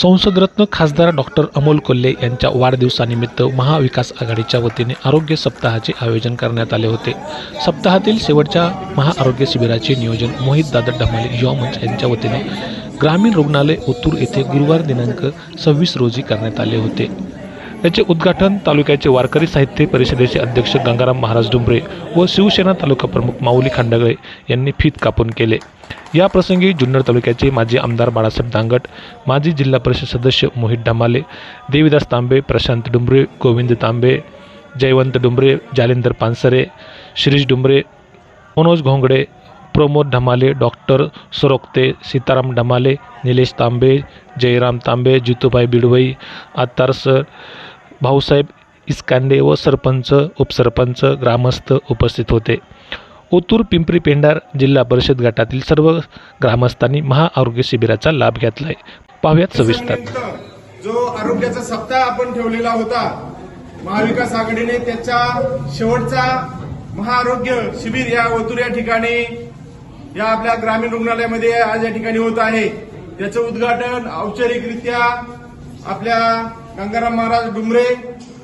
संसदरत्न खासदार डॉक्टर अमोल कोल्हे यांच्या वाढदिवसानिमित्त महाविकास आघाडीच्या वतीने आरोग्य सप्ताहाचे आयोजन करण्यात आले होते. सप्ताहातील शेवटच्या महाआरोग्य शिबिराचे नियोजन मोहित दादर ढमाले युवा मंच यांच्या वतीने ग्रामीण रुग्णालय ओतूर येथे गुरुवार दिनांक सव्वीस रोजी करण्यात आले होते. याचे उद्घाटन तालुक्याचे वारकरी साहित्य परिषदेचे अध्यक्ष गंगाराम महाराज डुंबरे व शिवसेना तालुका प्रमुख माऊली खांडगळे यांनी फीत कापून केले. या प्रसंगी जुन्नर तालुक्याचे माजी आमदार बाळासाहेब दांगट माजी जिल्हा परिषद सदस्य मोहित ढमाले देवीदास तांबे प्रशांत डुंबरे गोविंद तांबे जयवंत डुंबरे जालेंदर पानसरे शिरीष डुंबरे मनोज घोंगडे प्रमोद ढमाले डॉक्टर सरोक्ते सीताराम ढमाले निलेश तांबे जयराम तांबे जितूभाई बिडवई आतार सर भाऊसाहेब इस्कांडे व सरपंच उपसरपंच ग्रामस्थ उपस्थित होते. ओतूर पिंपरी पेंढार जिल्हा परिषद गटातील सर्व ग्रामस्थांनी महाआरोग्य शिबिराचा लाभ घेतला आहे पाहुयात सविस्तर. जो आरोग्याचा सप्ताह आपण ठेवलेला होता महाविकास आघाडीने त्याच्या शेवटचा महाआरोग्य शिबिर या ओतूर या ठिकाणी या आपल्या ग्रामीण रुग्णालयामध्ये आज या ठिकाणी होत आहे. त्याचं उद्घाटन औपचारिकरित्या आपल्या गंगाराम महाराज डुमरे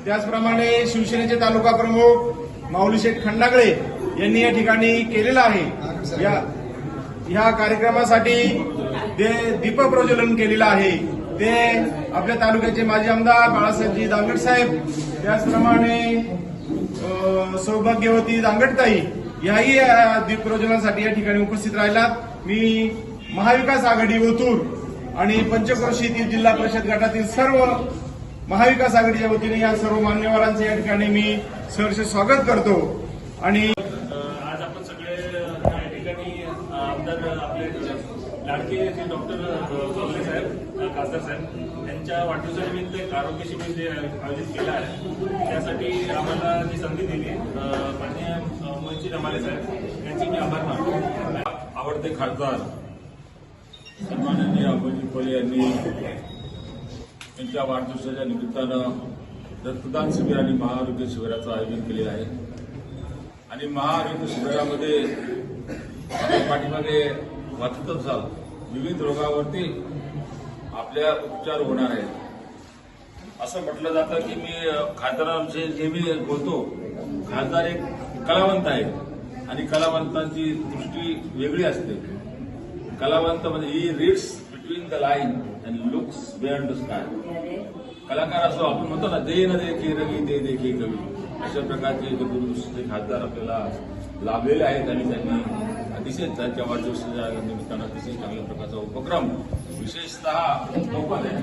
त्याचप्रमाणे शिवसेनेचे तालुका प्रमुख माऊलीशेठ खंडागळे यांनी या ठिकाणी केलेलं आहे. या ह्या कार्यक्रमासाठी दीप दीपप्रज्वलन केलेलं आहे. ते आपल्या तालुक्याचे माजी आमदार बाळासाहेबजी दांगड साहेब त्याचप्रमाणे सौभाग्यवती दांगडताई याही दीप प्रज्वलनासाठी या ठिकाणी उपस्थित राहिलात. मी महाविकास आघाडी ओतूर आणि पंचक्रोशीतील जिल्हा परिषद गटातील सर्व महाविकास आघाडीच्या वतीने या सर्व मान्यवरांचं या ठिकाणी मी सहर्ष स्वागत करतो. आणि आज आपण सगळे या ठिकाणी आमदार आपले लाडके जे डॉक्टर गवले साहेब खासदार साहेब यांच्या वाढदिवसानिमित्त एक आरोग्य शिबिर जे आयोजित केलं आहे त्यासाठी आम्हाला जी संधी दिली अ, माननीय अ, मोहितजी रमाले साहेब यांचे मी आभार मानतो. आवडते खासदार सन्माननीय अभयजी कोले यांनी त्यांच्या वाढदिवसाच्या निमित्तानं रक्तदान शिबिर आणि महाआरोग्य शिबिराचं आयोजन केलेलं आहे. आणि महाआरोग्य शिबिरामध्ये आपण पाठीमागे वाचत असाल विविध रोगावरती आपल्या उपचार होणार आहेत. असं म्हटलं जातं की मी खासदारांचे जे नेहमी बोलतो खासदार एक कलावंत आहे आणि कलावंतांची दृष्टी वेगळी असते. कलावंत म्हणजे ही reads between the line and looks beyond the sky कलाकार असो आपण म्हणतो ना दे न देखी रवी दे देखी कवी अशा प्रकारचे जे दूरदृष्टीचे खासदार आपल्याला लाभलेले आहेत आणि त्यांनी अतिशय त्यांच्या वाढदिवसाच्या निमित्तानं अतिशय चांगल्या प्रकारचा उपक्रम विशेषतः मोफत आहे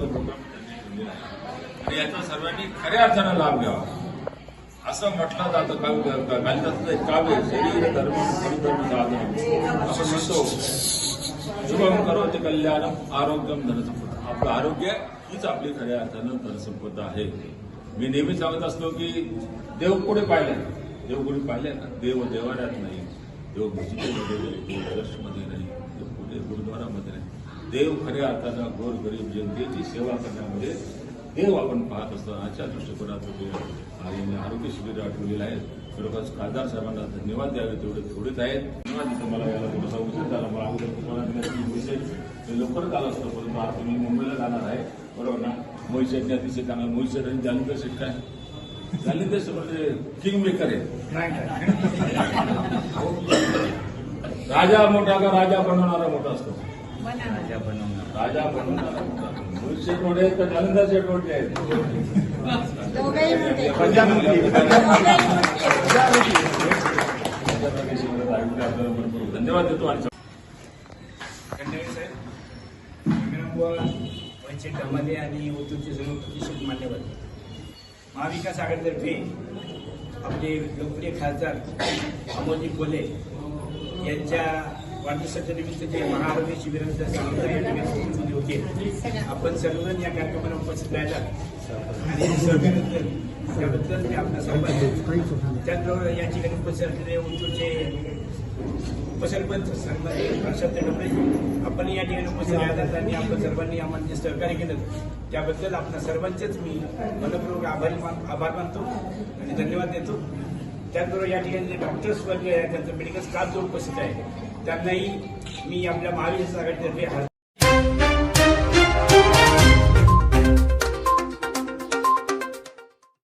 उपक्रम त्यांनी ठेवलेला आहे आणि याचा सर्वांनी खऱ्या अर्थानं लाभ घ्यावा असं म्हटलं जातं काव्य कालिदासाचं एक काव्य शरीर धर्म धर्म साधन असं म्हणतो शुभम करोति कल्याणम आरोग्यम धनसंपदा आपलं आरोग्य हीच आपली खऱ्या अर्थानं धनसंपदा आहे. मी नेहमी सांगत असतो की देव कुठे पाहिले? देव कुठे पाहिले? ना देव देवाऱ्यात नाही. देव मशिदीमध्ये नाही देव चर्चमध्ये नाही देव कुठे? गुरुद्वारामध्ये नाही. देव खऱ्या अर्थानं गोर गरीब जनतेची सेवा करण्यामध्ये देव आपण पाहत असतो अशा दृष्टिकोनातून देव यांनी आरोग्य शिबिर आठवलेलं आहे खरोखर खासदार साहेबांना धन्यवाद द्यावे तेवढे थोडेच आहेत. धन्यवाद मला थोडासा उशीर झाला. मला अगोदर तुम्हाला विषय लवकरच आला असतो परंतु आता तुम्ही मुंबईला जाणार आहे. बरोबर ना? मोहित शेटने अतिशय चांगला मोहित शेट आणि जालिंदर शेट काय? जालिंदर शेट म्हणजे किंग मेकर आहे. राजा मोठा का राजा बनवणारा मोठा असतो. राजा बनवणारा मोठे आहेत तर आहेत. धन्यवाद देतो आणि वंचित धमाले आणि ओतूरचे सर्व प्रतिष्ठित मान्यवर महाविकास आघाडीतर्फे आपले लोकप्रिय खासदार अमोलजी कोल्हे यांच्या वाढदिवसाच्या निमित्त जे महाआरोग्य शिबिराचं सांगितलं या होते. आपण सर्वजण या कार्यक्रमाला उपस्थित राहिला. आणि सहकार्य केलं. त्याबद्दल मी आपला सर्वांना त्याचबरोबर या ठिकाणी उपस्थित असलेले उंचूरचे उपसरपंच सन्माननीय प्रशांत डोंगरे आपण या ठिकाणी उपस्थित राहिलात आणि आपण सर्वांनी आम्हाला जे सहकार्य केलं. त्याबद्दल आपल्या सर्वांचेच मी मनपूर्वक आभारी मान आभार मानतो आणि धन्यवाद देतो. त्याचबरोबर या ठिकाणी जे डॉक्टर्स वर्ग आहे त्यांचं मेडिकल स्टाफ जो उपस्थित आहे त्यांनाही मी आपल्या महाविकास आघाडीतर्फे हार्दिक